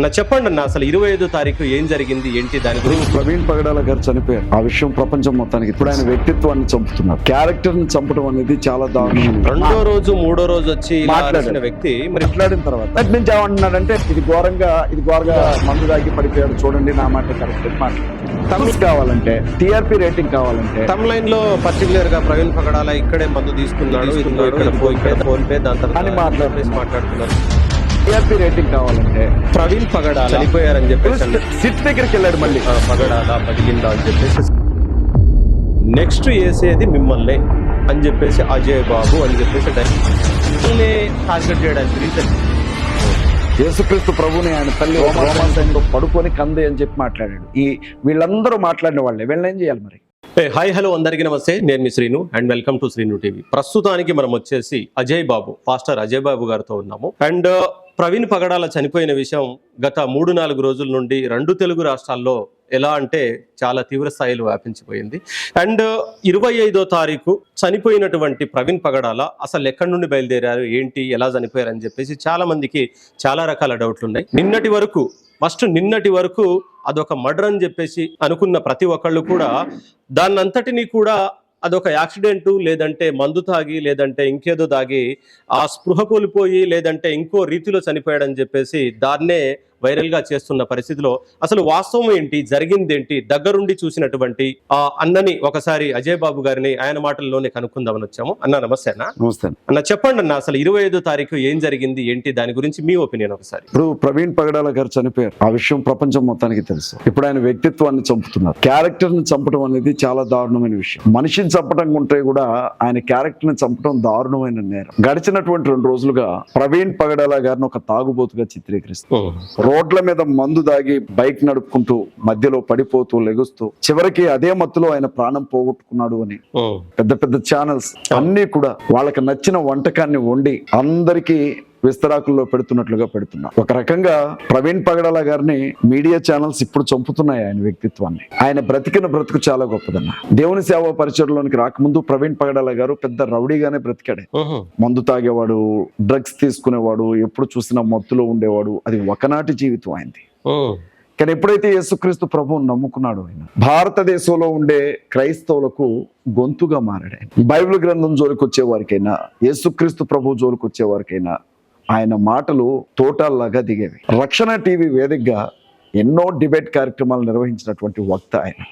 అన్న చెప్పండి అన్న అసలు ఇరవై ఐదో తారీఖు ఏం జరిగింది ఏంటి దాని గురించి? ప్రవీణ్ పగడాల గారు చనిపోయారు. ఆ విషయం ప్రపంచం మొత్తానికి ఇప్పుడు ఆయన వ్యక్తిత్వాన్ని చంపుతున్నారు. క్యారెక్టర్ని చంపడం అనేది చాలా దారుణం. రెండో రోజు మూడో రోజు వచ్చి. అరిచిన వ్యక్తి మరి మాట్లాడిన తర్వాత అటు నుంచి ఏమంటున్నాడంటే ఇది ఘోరంగా ఇది ఘోరంగా మందు దాగి పడిపోయాడు. చూడండి నా మాట కరెక్ట్ మాట్లాడారు వ్యూస్ కావాలంటే టిఆర్పి రేటింగ్ కావాలంటే తమ్ లైన్లో పర్టికులర్గా ప్రవీణ్ పగడాల ఇక్కడే మందు తీసుకున్నాడు ఇక్కడ ఫోన్ పే దాని అని తర్వాత మాట్లాడుతున్నారు. టిఆర్పి రేటింగ్ కావాలంటే ప్రవీణ్ పగడాల చనిపోయారని చెప్పేసి. సిట్ దగ్గరికి వెళ్ళాడు మళ్ళీ. పగడాల పగిలిందా అని చెప్పేసి. నెక్స్ట్ వేసేది మిమ్మల్ని అని చెప్పేసి అజయ్ బాబు అని చెప్పేసి టార్గెట్ చేయడానికి రీజన్ యేసుక్రీస్తు ప్రభుని ఆయన తల్లి రోమాంసంలో పడుకొని కందే అని చెప్పి మాట్లాడాడు. ఈ వీళ్ళందరూ మాట్లాడిన వాళ్ళే. వీళ్ళని ఏం చేయాలి మరి? హాయ్ హలో అందరికీ నమస్తే. నేను మీ Srinu and welcome to Srinu TV. ప్రస్తుతానికి మనం వచ్చేసి అజయ్ బాబు పాస్టర్ అజయ్ బాబు గారితో ఉన్నాము. అండ్ ప్రవీణ్ పగడాల చనిపోయిన విషయం గత మూడు నాలుగు రోజుల నుండి రెండు తెలుగు రాష్ట్రాల్లో ఎలా అంటే చాలా తీవ్ర స్థాయిలో వ్యాపించిపోయింది. అండ్ ఇరవై ఐదో తారీఖు చనిపోయినటువంటి ప్రవీణ్ పగడాల అసలు ఎక్కడి నుండి బయలుదేరారు? ఏంటి? ఎలా చనిపోయారు అని చెప్పేసి చాలా మందికి చాలా రకాల డౌట్లు ఉన్నాయి. నిన్నటి వరకు ఫస్ట్ నిన్నటి వరకు అదొక మర్డర్ అని చెప్పేసి అనుకున్న ప్రతి ఒక్కళ్ళు కూడా దాన్నంతటినీ కూడా అదొక యాక్సిడెంట్ లేదంటే మందు తాగి లేదంటే ఇంకేదో తాగి ఆ స్పృహ కోల్పోయి లేదంటే ఇంకో రీతిలో చనిపోయాడని చెప్పేసి దాన్నే వైరల్గా చేస్తున్న పరిస్థితిలో అసలు వాస్తవం ఏంటి? జరిగింది ఏంటి? దగ్గరుండి చూసినటువంటి ఆ అన్నని ఒకసారి అజయ్ బాబు గారిని ఆయన మాటల్లోనే కనుక్కుందామని వచ్చాము. అన్న నమస్తే అన్న. నమస్తే అన్న. చెప్పండి అన్న అసలు ఇరవై ఐదో తారీఖు ఏం జరిగింది? ఏంటి? దాని గురించి మీ ఒపీనియన్ ఒకసారి. ఇప్పుడు ప్రవీణ్ పగడాల గారు చనిపోయారు. ఆ విషయం ప్రపంచం మొత్తానికి తెలుసు. ఇప్పుడు ఆయన వ్యక్తిత్వాన్ని చంపుతున్నారు. క్యారెక్టర్ని చంపడం అనేది చాలా దారుణమైన విషయం. మనిషిని చంపడం ఉంటే కూడా ఆయన క్యారెక్టర్ని చంపడం దారుణమైన నేరం. గడిచినటువంటి రెండు రోజులుగా ప్రవీణ్ పగడాల గారిని ఒక తాగుబోతుగా చిత్రీకరిస్తారు రోడ్ల మీద మందు దాగి బైక్ నడుపుకుంటూ మధ్యలో పడిపోతూ లెగుస్తూ చివరికి అదే మత్తులో ఆయన ప్రాణం పోగొట్టుకున్నాడు అని. పెద్ద పెద్ద ఛానల్స్ అన్ని కూడా వాళ్ళకి నచ్చిన వంటకాన్ని వండి అందరికీ విస్తరాకుల్లో పెడుతున్నట్లుగా పెడుతున్నారు ఒక రకంగా ప్రవీణ్ పగడాల గారిని మీడియా ఛానల్స్ ఇప్పుడు చంపుతున్నాయి ఆయన వ్యక్తిత్వాన్ని. ఆయన బ్రతికిన బ్రతుకు చాలా గొప్పదన్న. దేవుని సేవా పరిచయలోనికి రాకముందు ప్రవీణ్ పగడాల గారు పెద్ద రౌడీగానే బ్రతికాడే. మందు తాగేవాడు డ్రగ్స్ తీసుకునేవాడు ఎప్పుడు చూసినా మత్తులో ఉండేవాడు. అది ఒకనాటి జీవితం ఆయనది. కానీ ఎప్పుడైతే యేసుక్రీస్తు ప్రభువుని నమ్ముకున్నాడు ఆయన భారతదేశంలో ఉండే క్రైస్తవులకు గొంతుగా మారాడు బైబిల్ గ్రంథం జోలికి వచ్చే వారికైనా యేసుక్రీస్తు ప్రభు జోలికి వచ్చే వారికైనా ఆయన మాటలు తోటాల్లాగా దిగేవి. రక్షణ టీవీ వేదికగా ఎన్నో డిబేట్ కార్యక్రమాలు నిర్వహించినటువంటి వక్త ఆయన.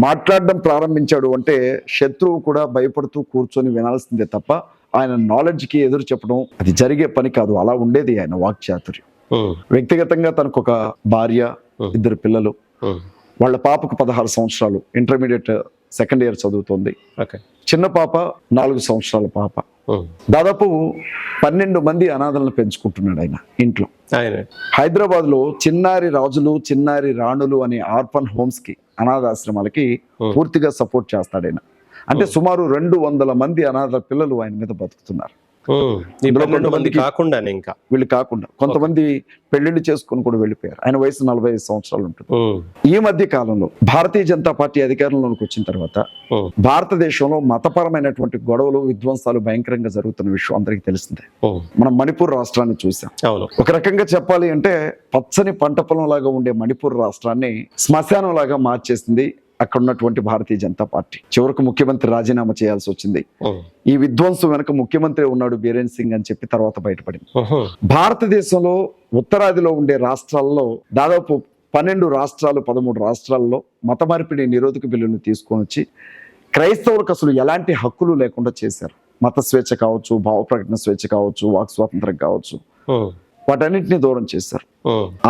మాట్లాడడం ప్రారంభించాడు అంటే శత్రువు కూడా భయపడుతూ కూర్చొని వినాల్సిందే తప్ప ఆయన నాలెడ్జ్కి ఎదురు చెప్పడం అది జరిగే పని కాదు. అలా ఉండేది ఆయన వాక్చాతుర్యం. వ్యక్తిగతంగా తనకు ఒక భార్య ఇద్దరు పిల్లలు. వాళ్ళ పాపకు పదహారు సంవత్సరాలు. ఇంటర్మీడియట్ సెకండ్ ఇయర్ చదువుతోంది. ఓకే. చిన్న పాప నాలుగు సంవత్సరాల పాప. దాదాపు పన్నెండు మంది అనాథలను పెంచుకుంటున్నాడు ఆయన ఇంట్లో. హైదరాబాద్లో చిన్నారి రాజులు చిన్నారి రాణులు అనే ఆర్ఫన్ హోమ్స్కి అనాథాశ్రమాలకి పూర్తిగా సపోర్ట్ చేస్తాడు ఆయన. అంటే సుమారు రెండు వందల మంది అనాథ పిల్లలు ఆయన మీద బతుకుతున్నారు. కాకుండానే ఇంకా. వీళ్ళు కాకుండా కొంతమంది పెళ్ళిళ్ళు చేసుకుని కూడా వెళ్ళిపోయారు. ఆయన వయసు నలభై ఐదు సంవత్సరాలు ఉంటుంది. ఈ మధ్య కాలంలో భారతీయ జనతా పార్టీ అధికారంలోకి వచ్చిన తర్వాత భారతదేశంలో మతపరమైనటువంటి గొడవలు విధ్వంసాలు భయంకరంగా జరుగుతున్న విషయం అందరికీ తెలిసిందే మనం మణిపూర్ రాష్ట్రాన్ని చూసాం. ఒక రకంగా చెప్పాలి అంటే పచ్చని పంట పొలం లాగా ఉండే మణిపూర్ రాష్ట్రాన్ని శ్మశానం లాగా మార్చేసింది అక్కడ ఉన్నటువంటి భారతీయ జనతా పార్టీ. చివరకు ముఖ్యమంత్రి రాజీనామా చేయాల్సి వచ్చింది. ఈ విధ్వంసం వెనక ముఖ్యమంత్రి ఉన్నాడు బీరేన్ సింగ్ అని చెప్పి తర్వాత బయటపడింది. భారతదేశంలో ఉత్తరాదిలో ఉండే రాష్ట్రాల్లో దాదాపు పన్నెండు రాష్ట్రాలు పదమూడు రాష్ట్రాల్లో మత మార్పిడి నిరోధక బిల్లును తీసుకొని వచ్చి క్రైస్తవులకు అసలు ఎలాంటి హక్కులు లేకుండా చేశారు. మత స్వేచ్ఛ కావచ్చు భావ ప్రకటన స్వేచ్ఛ కావచ్చు వాక్ స్వాతంత్రం కావచ్చు. వాటన్నిటిని దూరం చేశారు.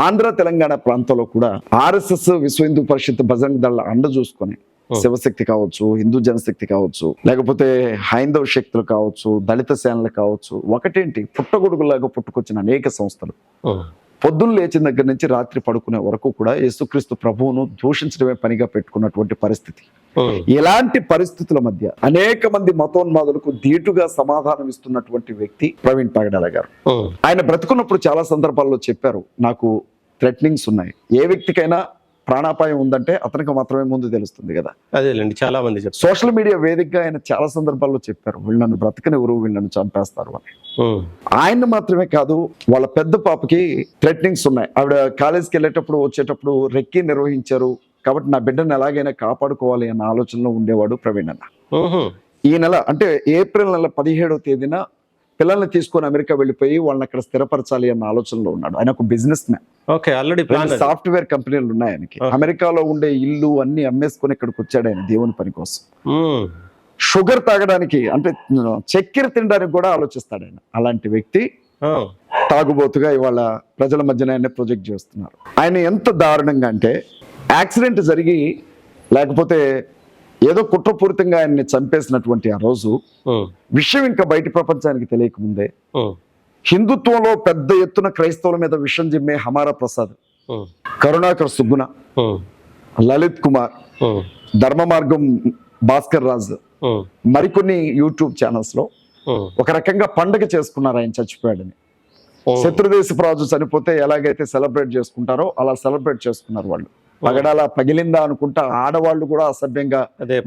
ఆంధ్ర తెలంగాణ ప్రాంతంలో కూడా ఆర్ఎస్ఎస్ విశ్వ హిందూ పరిషత్ బజరంగ్ దళ అండ చూసుకొని శివశక్తి కావచ్చు హిందూ జనశక్తి కావచ్చు లేకపోతే హైందవ శక్తులు కావచ్చు దళిత సేనలు కావచ్చు ఒకటేంటి? పుట్టగొడుగులాగా పుట్టుకొచ్చిన అనేక సంస్థలు. పొద్దున్న లేచిన దగ్గర నుంచి రాత్రి పడుకునే వరకు కూడా యేసుక్రీస్తు ప్రభువును దూషించడమే పనిగా పెట్టుకున్నటువంటి పరిస్థితి. ఇలాంటి పరిస్థితుల మధ్య అనేక మంది మతోన్మాదులకు ధీటుగా సమాధానం ఇస్తున్నటువంటి వ్యక్తి ప్రవీణ్ పగడాల గారు. ఆయన బ్రతుకున్నప్పుడు చాలా సందర్భాల్లో చెప్పారు నాకు థ్రెటనింగ్స్ ఉన్నాయి. ఏ వ్యక్తికైనా ప్రాణాపాయం ఉందంటే అతనికి మాత్రమే ముందు తెలుస్తుంది కదా. అదేలేండి చాలా మంది చెప్తారు సోషల్ మీడియా వేదికగా ఆయన చాలా సందర్భాల్లో చెప్పారు వీళ్ళు నన్ను బ్రతకనివ్వరు వీళ్ళు నన్ను చంపేస్తారు అని. ఉమ్, ఆయన మాత్రమే కాదు వాళ్ళ పెద్ద పాపకి థ్రెటనింగ్స్ ఉన్నాయి. ఆవిడ కాలేజీకి వెళ్ళేటప్పుడు వచ్చేటప్పుడు రెక్కి నిర్వహించారు. కాబట్టి నా బిడ్డను ఎలాగైనా కాపాడుకోవాలి అన్న ఆలోచనలో ఉండేవాడు ప్రవీణ్ అన్న. ఈ నెల అంటే ఏప్రిల్ నెల పదిహేడవ తేదీన పిల్లల్ని తీసుకొని అమెరికా వెళ్ళిపోయి వాళ్ళని అక్కడ స్థిరపరచాలి అన్న ఆలోచనలో ఉన్నాడు. ఆయన ఒక business man okay already. Software కంపెనీలు ఉన్నాయి ఆయనకి. అమెరికాలో ఉండే ఇల్లు అన్ని అమ్మేసుకొని ఇక్కడికి వచ్చాడు ఆయన దేవుని పని కోసం. షుగర్ తాగడానికి అంటే చక్కెర తినడానికి కూడా ఆలోచిస్తాడు ఆయన. అలాంటి వ్యక్తి తాగుబోతుగా ఇవాళ ప్రజల మధ్యన ఆయన ప్రొజెక్ట్ చేస్తున్నారు. ఆయన ఎంత దారుణంగా అంటే యాక్సిడెంట్ జరిగి లేకపోతే ఏదో కుట్రపూరితంగా ఆయన్ని చంపేసినటువంటి ఆ రోజు విషయం ఇంకా బయట ప్రపంచానికి తెలియకముందే హిందుత్వంలో పెద్ద ఎత్తున క్రైస్తవుల మీద విషం జిమ్మే హమారా ప్రసాద్ కరుణాకర్ సుగ్గుణ ఉమ్, లలిత్ కుమార్ ధర్మ మార్గం భాస్కర్ రాజ్ మరికొన్ని యూట్యూబ్ ఛానల్స్లో ఒక రకంగా పండగ చేసుకున్నారు ఆయన చచ్చిపోయాడని. శత్రుదేశపు రాజు చనిపోతే ఎలాగైతే సెలబ్రేట్ చేసుకుంటారో అలా సెలబ్రేట్ చేసుకున్నారు వాళ్ళు. పగడాల పగిలిందా అనుకుంటా ఆడవాళ్ళు కూడా అసభ్యంగా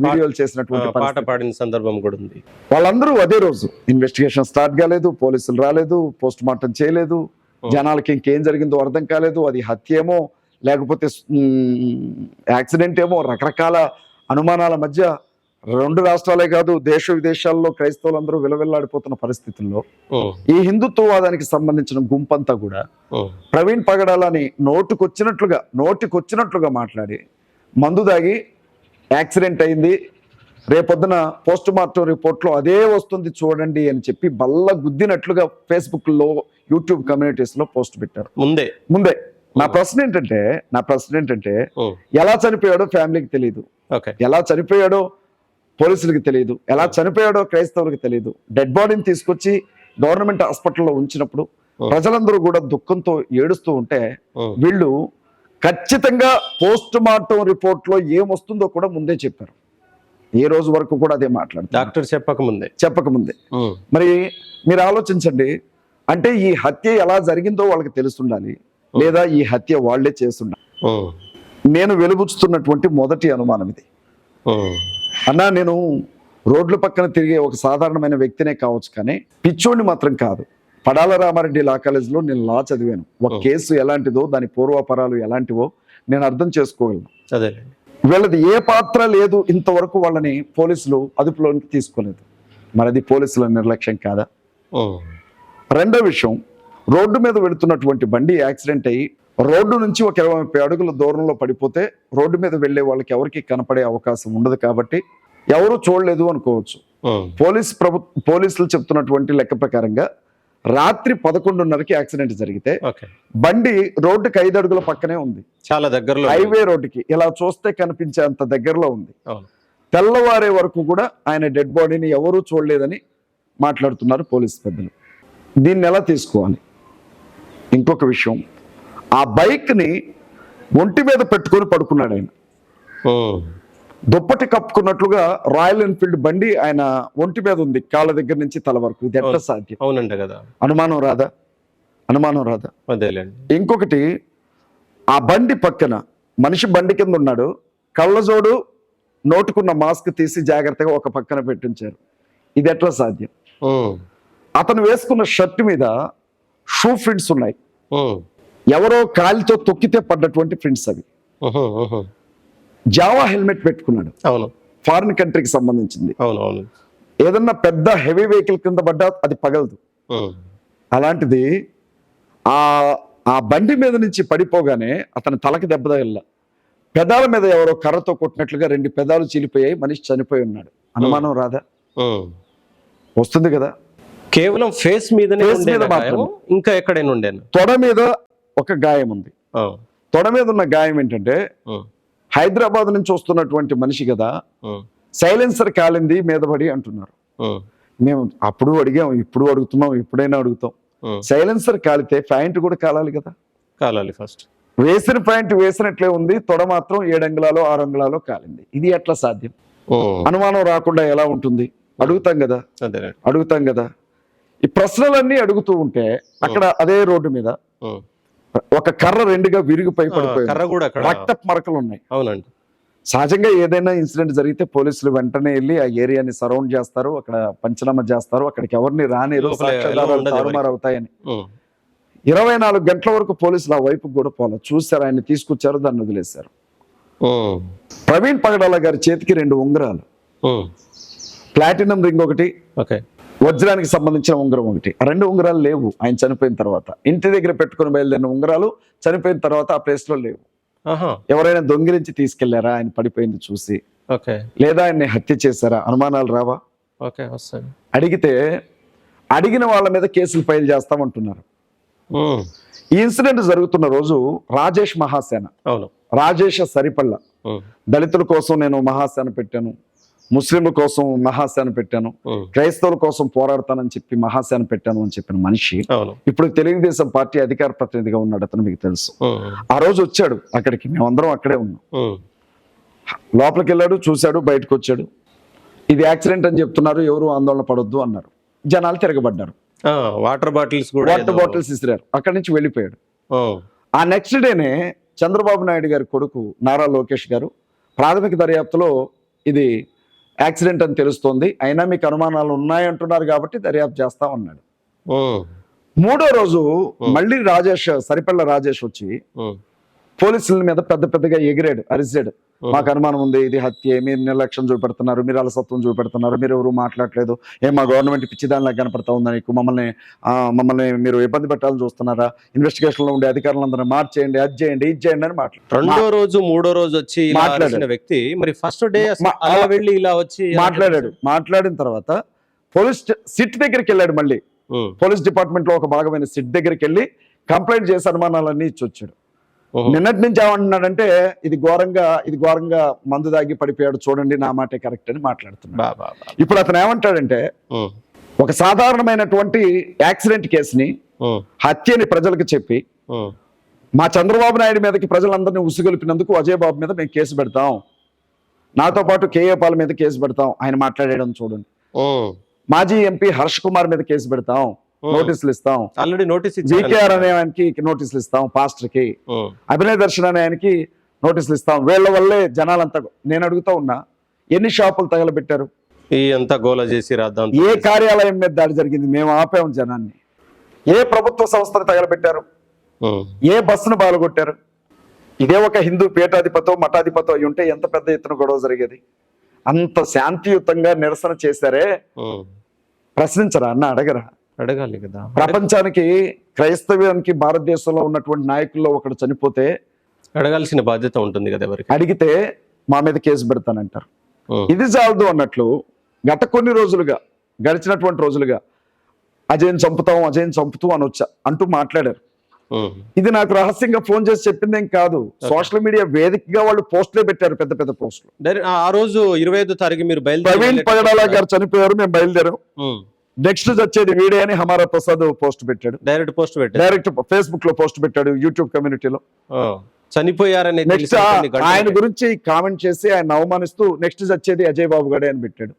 వీడియోలు చేసినటువంటి పాట. పాడిన సందర్భం కూడా ఉంది వాళ్ళందరూ అదే రోజు ఇన్వెస్టిగేషన్ స్టార్ట్ కాలేదు పోలీసులు రాలేదు పోస్ట్ మార్టం చేయలేదు జనాలకి ఇంకేం జరిగిందో అర్థం కాలేదు అది హత్యేమో లేకపోతే యాక్సిడెంట్ ఏమో రకరకాల అనుమానాల మధ్య రెండు రాష్ట్రాలే కాదు దేశ విదేశాల్లో క్రైస్తవులందరూ విలవిల్లాడిపోతున్న పరిస్థితుల్లో ఈ హిందుత్వవాదానికి సంబంధించిన గుంపంతా కూడా ప్రవీణ్ పగడాలని నోటుకొచ్చినట్లుగా నోటికొచ్చినట్లుగా మాట్లాడి మందు దాగి యాక్సిడెంట్ అయింది. రేపొద్దున పోస్ట్ మార్టం రిపోర్ట్లో అదే వస్తుంది చూడండి అని చెప్పి బల్ల గుద్దినట్లుగా ఫేస్బుక్లో యూట్యూబ్ కమ్యూనిటీస్లో పోస్ట్ పెట్టారు. ముందే. ముందే. నా ప్రశ్న ఏంటంటే నా ప్రశ్న ఏంటంటే ఎలా చనిపోయాడో ఫ్యామిలీకి తెలియదు ఎలా చనిపోయాడో పోలీసులకు తెలియదు ఎలా చనిపోయాడో క్రైస్తవులకు తెలియదు డెడ్ బాడీని తీసుకొచ్చి గవర్నమెంట్ హాస్పిటల్లో ఉంచినప్పుడు ప్రజలందరూ కూడా దుఃఖంతో ఏడుస్తూ ఉంటే వీళ్ళు ఖచ్చితంగా పోస్ట్ మార్టం రిపోర్ట్లో ఏమొస్తుందో కూడా ముందే చెప్పారు. ఏ రోజు వరకు కూడా అదే మాట్లాడతారు డాక్టర్ చెప్పక ముందే చెప్పక ముందే ఉమ్, మరి మీరు ఆలోచించండి. అంటే ఈ హత్య ఎలా జరిగిందో వాళ్ళకి తెలుసుండాలి లేదా ఈ హత్య వాళ్ళే చేస్తుండాలి. నేను వెలుబుచ్చుతున్నటువంటి మొదటి అనుమానం ఇది. అన్నా నేను రోడ్ల పక్కన తిరిగే ఒక సాధారణమైన వ్యక్తినే కావచ్చు కానీ పిచ్చోడిని మాత్రం కాదు. పడాల రామారెడ్డి లా కాలేజీలో నేను లా చదివాను. ఒక. కేసు ఎలాంటిదో దాని పూర్వాపరాలు ఎలాంటివో నేను అర్థం చేసుకోగలను. వీళ్ళది ఏ పాత్ర లేదు ఇంతవరకు వాళ్ళని పోలీసులు అదుపులోనికి తీసుకోలేదు. మరి అది పోలీసుల నిర్లక్ష్యం కాదా? రెండో విషయం రోడ్డు మీద వెళుతున్నటువంటి బండి యాక్సిడెంట్ అయ్యి రోడ్డు నుంచి ఒక ఇరవై ముప్పై అడుగుల దూరంలో పడిపోతే రోడ్డు మీద వెళ్ళే వాళ్ళకి ఎవరికి కనపడే అవకాశం ఉండదు కాబట్టి ఎవరు చూడలేదు అనుకోవచ్చు. పోలీస్ ప్రభు పోలీసులు చెప్తున్నటువంటి లెక్క ప్రకారంగా రాత్రి పదకొండున్నరకి యాక్సిడెంట్ జరిగితే బండి రోడ్డుకి ఐదు అడుగుల పక్కనే ఉంది. చాలా దగ్గరలో. హైవే రోడ్డుకి ఇలా చూస్తే కనిపించేంత దగ్గరలో ఉంది. తెల్లవారే వరకు కూడా ఆయన డెడ్ బాడీని ఎవరూ చూడలేదని మాట్లాడుతున్నారు పోలీస్ పెద్దలు. దీన్ని ఎలా తీసుకోవాలి? ఇంకొక విషయం. ఆ బైక్ని ఒంటి మీద పెట్టుకొని పడుకున్నాడు ఆయన. దుప్పటి కప్పుకున్నట్లుగా రాయల్ ఎన్ఫీల్డ్ బండి ఆయన ఒంటి మీద ఉంది కాళ్ళ దగ్గర నుంచి తల వరకు. ఇది ఎట్లా. సాధ్యం? అవునంట కదా. అనుమానం రాదా? అనుమానం రాదా? అదేలేండి. ఇంకొకటి ఆ బండి పక్కన మనిషి బండి కింద ఉన్నాడు కళ్ళజోడు నోటుకున్న మాస్క్ తీసి జాగ్రత్తగా ఒక పక్కన పెట్టించారు. ఇది ఎట్లా సాధ్యం? అతను వేసుకున్న షర్ట్ మీద షూ ప్రింట్స్ ఉన్నాయి. ఎవరో కాలితో తొక్కితే పడ్డటువంటి ప్రింట్స్ అవి. జావా హెల్మెట్ పెట్టుకున్నాడు. అవును. ఫారిన్ కంట్రీకి సంబంధించింది. అవును అవును. ఏదన్నా పెద్ద హెవీ వెహికల్ కింద పడ్డా అది పగలదు. అలాంటిది ఆ ఆ బండి మీద నుంచి పడిపోగానే అతని తలకి దెబ్బ తగిల పెదాల మీద ఎవరో కర్రతో కొట్టినట్లుగా రెండు పెదాలు చీలిపోయాయి మనిషి చనిపోయి ఉన్నాడు. అనుమానం రాదా. వస్తుంది కదా. కేవలం ఫేస్ మీద? ఇంకా ఎక్కడైనా ఉండేను? తొడ మీద ఒక గాయం ఉంది. తొడ మీద ఉన్న గాయం ఏంటంటే హైదరాబాద్ నుంచి వస్తున్నటువంటి మనిషి కదా సైలెన్సర్ కాలింది మీద పడి అంటున్నారు. మేము అప్పుడు అడిగాం ఇప్పుడు అడుగుతున్నాం ఎప్పుడైనా అడుగుతాం. సైలెన్సర్ కాలితే ప్యాంట్ కూడా కాలాలి కదా. కాలాలి ఫస్ట్. వేసిన ప్యాంట్ వేసినట్లే ఉంది తొడ మాత్రం ఏడు అంగుళాలు ఆరు అంగుళాలు కాలింది. ఇది ఎట్లా సాధ్యం? అనుమానం రాకుండా ఎలా ఉంటుంది? అడుగుతాం కదా. అడుగుతాం కదా. ఈ ప్రశ్నలన్నీ అడుగుతూ ఉంటే అక్కడ అదే రోడ్డు మీద ఒక కర్ర రెండుగా విరిగిపోయి ఆ, పడిపోయింది. కర్ర కూడా అక్కడ. రక్తపు మరకలు ఉన్నాయి. అవునండి. సహజంగా ఏదైనా ఇన్సిడెంట్ జరిగితే పోలీసులు వెంటనే వెళ్ళి ఆ ఏరియాని సరౌండ్ చేస్తారు అక్కడ పంచనామా చేస్తారు అక్కడికి ఎవరిని రానిరు సాక్ష్యాధారాలు. తారుమారు అవుతాయని. ఇరవై నాలుగు గంటల వరకు పోలీసులు ఆ వైపు కూడా పోలేదు చూశారు ఆయన తీసుకొచ్చారు దాన్ని వదిలేశారు. ప్రవీణ్ పగడాల గారి చేతికి రెండు ఉంగరాలు. ప్లాటినం రింగ్ ఒకటి. ఓకే. వజ్రానికి సంబంధించిన ఉంగరం ఒకటి. రెండు ఉంగరాలు లేవు ఆయన చనిపోయిన తర్వాత. ఇంటి దగ్గర పెట్టుకుని బయలుదేరిన ఉంగరాలు చనిపోయిన తర్వాత ఆ ప్లేస్లో లేవు. ఎవరైనా దొంగిలించి తీసుకెళ్ళారా? ఆయన పడిపోయింది చూసి. లేదా ఆయన్ని హత్య చేశారా? అనుమానాలు రావా? అడిగితే అడిగిన వాళ్ళ మీద కేసులు ఫైల్ చేస్తామంటున్నారు ఈ ఇన్సిడెంట్ జరుగుతున్న రోజు రాజేష్ మహాసేన. రాజేష్ సరిపల్ల దళితుల కోసం నేను మహాసేన పెట్టాను. ముస్లింల కోసం మహాసేన పెట్టాను. క్రైస్తవుల కోసం పోరాడతానని చెప్పి మహాసేన పెట్టాను అని చెప్పిన మనిషి ఇప్పుడు తెలుగుదేశం పార్టీ అధికార ప్రతినిధిగా ఉన్నాడు అతను మీకు తెలుసు. ఆ రోజు వచ్చాడు అక్కడికి. మేమందరం అక్కడే ఉన్నాం. లోపలికి వెళ్ళాడు చూశాడు బయటకు వచ్చాడు ఇది యాక్సిడెంట్ అని చెప్తున్నారు ఎవరు ఆందోళన పడొద్దు అన్నారు. జనాలు తిరగబడ్డారు. వాటర్ బాటిల్స్ కూడా వాటర్ బాటిల్స్ ఇసిరారు. అక్కడి నుంచి వెళ్ళిపోయాడు. ఆ నెక్స్ట్ డేనే చంద్రబాబు నాయుడు గారి కొడుకు నారా లోకేష్ గారు ప్రాథమిక దర్యాప్తులో ఇది యాక్సిడెంట్ అని తెలుస్తోంది. అయినా మీకు అనుమానాలు ఉన్నాయంటున్నారు కాబట్టి దర్యాప్తు చేస్తా ఉన్నాడు. మూడో రోజు మళ్ళీ రాజేష్ సరిపల్ల రాజేష్ వచ్చి పోలీసుల మీద పెద్ద పెద్దగా ఎగిరాడు అరిసాడు మాకు అనుమానం ఉంది ఇది హత్య మీరు నిర్లక్ష్యం చూపెడుతున్నారు మీరు అలసత్వం చూపెడుతున్నారు మీరు ఎవరు మాట్లాడలేదు. ఏం మా గవర్నమెంట్ పిచ్చిదానిలా కనపడతా ఉందా నీకు? మమ్మల్ని మమ్మల్ని మీరు ఇబ్బంది పెట్టాలని చూస్తున్నారా? ఇన్వెస్టిగేషన్లో ఉండే అధికారులందరూ మార్చేయండి అది చేయండి ఇది చేయండి అని మాట్లాడు రెండో రోజు మూడో రోజు వచ్చి. అరిచిన వ్యక్తి మరి ఫస్ట్ డే అలా వెళ్ళి ఇలా వచ్చి మాట్లాడాడు. మాట్లాడిన తర్వాత పోలీస్ సిట్ దగ్గరికి వెళ్ళాడు మళ్ళీ. పోలీస్ డిపార్ట్మెంట్లో ఒక భాగమైన సిట్ దగ్గరికి వెళ్ళి కంప్లైంట్ చేసి అనుమానాలన్నీ ఇచ్చి వచ్చాడు ఉమ్, నిన్నటి నుంచి ఏమంటున్నాడంటే ఇది ఘోరంగా ఇది ఘోరంగా మందు దాగి పడిపోయాడు చూడండి నా మాటే కరెక్ట్ అని మాట్లాడుతున్నాడు. ఇప్పుడు అతను ఏమంటాడంటే ఒక సాధారణమైనటువంటి యాక్సిడెంట్ కేసుని హత్యని ప్రజలకు చెప్పి మా చంద్రబాబు నాయుడు మీదకి ప్రజలందరినీ ఉసుగొలిపినందుకు అజయ్ బాబు మీద మేము కేసు పెడతాం. నాతో పాటు కేఏ పాల్ మీద కేసు పెడతాం. ఆయన మాట్లాడడం చూడండి. మాజీ ఎంపీ హర్ష్ కుమార్ మీద కేసు పెడతాం. నోటీసులు ఇస్తాం ఆల్రెడీ నోటీస్ వికేఆర్ అనే ఆయనకి నోటీసులు ఇస్తాం పాస్టర్కి అభినయ దర్శన్ అనే ఆయనకి నోటీసులు ఇస్తాం వీళ్ళ వల్లే జనాలంతా నేను అడుగుతా ఉన్నా ఎన్ని షాపులు తగలబెట్టారు? అంతా గోల చేసి రాద్దాం. ఏ కార్యాలయం మీద దాడి జరిగింది? మేము ఆపాము జనాన్ని. ఏ ప్రభుత్వ సంస్థను తగలబెట్టారు? ఏ బస్సును బాలగొట్టారు? ఇదే ఒక హిందూ పీఠాధిపతో మఠాధిపతో అయి ఉంటే ఎంత పెద్ద ఎత్తున గొడవ జరిగేది? అంత శాంతియుతంగా నిరసన చేశారే. ప్రశ్నించరా? అన్న అడగరా? అడగాలి కదా. ప్రపంచానికి క్రైస్తవ్యానికి భారతదేశంలో ఉన్నటువంటి నాయకుల్లో ఒకడు చనిపోతే అడగాల్సిన బాధ్యత ఉంటుంది కదా ఎవరికి? అడిగితే మా మీద కేసు పెడతానంటారు. ఇది చాలదు అన్నట్లు గత కొన్ని రోజులుగా గడిచినటువంటి రోజులుగా అజయన్ చంపుతాం అజయన్ చంపుతూ అని వచ్చా అంటూ మాట్లాడారు. ఇది నాకు రహస్యంగా ఫోన్ చేసి చెప్పిందేం కాదు. సోషల్ మీడియా వేదికగా వాళ్ళు పోస్టులే పెట్టారు పెద్ద పెద్ద పోస్టులు. ఆ రోజు ఇరవై ఐదో తారీఖు మీరు ప్రవీణ్ బయలుదేరి పగడాల గారు చనిపోయారు మేము బయలుదేరాం. నెక్స్ట్ వచ్చేది వీడియో అని హమారా ప్రసాద్ పోస్ట్ పెట్టాడు. డైరెక్ట్ పోస్ట్ పెట్టారు డైరెక్ట్ ఫేస్బుక్లో పోస్ట్ పెట్టాడు యూట్యూబ్ కమ్యూనిటీలో చనిపోయారనే నెక్స్ట్. ఆయన గురించి కామెంట్ చేసి ఆయన అవమానిస్తూ నెక్స్ట్ వచ్చేది అజయ్ బాబు గడే అని పెట్టాడు.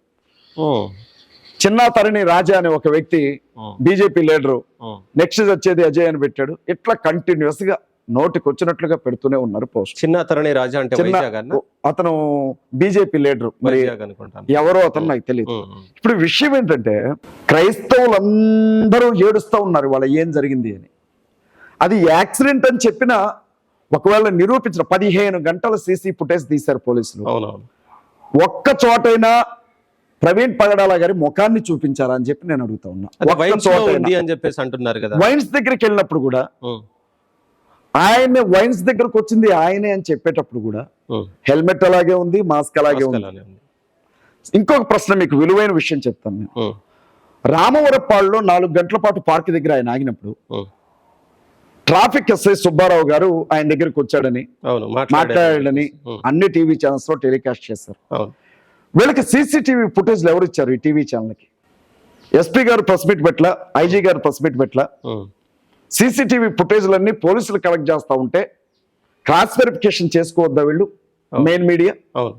చిన్నా తరణి రాజా అనే ఒక వ్యక్తి బీజేపీ లీడరు. నెక్స్ట్ వచ్చేది అజయ్ అని పెట్టాడు. ఇట్లా కంటిన్యూస్గా నోటికి వచ్చినట్లుగా పెడుతూనే ఉన్నారు పోస్ట్. చిన్న తరణి రాజా అంటే అతను బీజేపీ లీడర్. మరి ఎవరో అతను నాకు తెలియదు ఇప్పుడు విషయం ఏంటంటే క్రైస్తవులందరూ ఏడుస్తూ ఉన్నారు వాళ్ళ ఏం జరిగింది అని. అది యాక్సిడెంట్ అని చెప్పిన ఒకవేళ నిరూపించిన పదిహేను గంటల సీసీ ఫుటేజ్ తీశారు పోలీసులు. ఒక్క చోటైనా ప్రవీణ్ పగడాల గారి ముఖాన్ని చూపించారా అని చెప్పి నేను అడుగుతా ఉన్నా. వైన్స్లో చోటైనా. ఉంది అని చెప్పేసి అంటున్నారు కదా. వైన్స్ దగ్గరికి వెళ్ళినప్పుడు కూడా ఆయన వైన్స్ దగ్గరకు వచ్చింది ఆయనే అని చెప్పేటప్పుడు కూడా హెల్మెట్ అలాగే ఉంది మాస్క్ అలాగే ఉంది. ఇంకొక ప్రశ్న మీకు విలువైన విషయం చెప్తాను నేను. రామవరపాడులో నాలుగు గంటల పాటు పార్క్ దగ్గర ఆయన ఆగినప్పుడు ట్రాఫిక్ ఎస్ఐ సుబ్బారావు గారు ఆయన దగ్గరికి వచ్చాడని మాట్లాడాడని అన్ని టీవీ ఛానల్స్లో టెలికాస్ట్ చేశారు. వీళ్ళకి సీసీటీవీ ఫుటేజ్లు ఎవరు ఇచ్చారు ఈ టీవీ ఛానల్కి ఎస్పీ గారు ప్రెస్ మీట్ పెట్ల ఐజీ గారు ప్రెస్ మీట్ పెట్ల సీసీటీవీ ఫుటేజ్లన్నీ పోలీసులు కలెక్ట్ చేస్తా ఉంటే క్రాస్ వెరిఫికేషన్ చేసుకోవద్దా వీళ్ళు? మెయిన్ మీడియా అవును.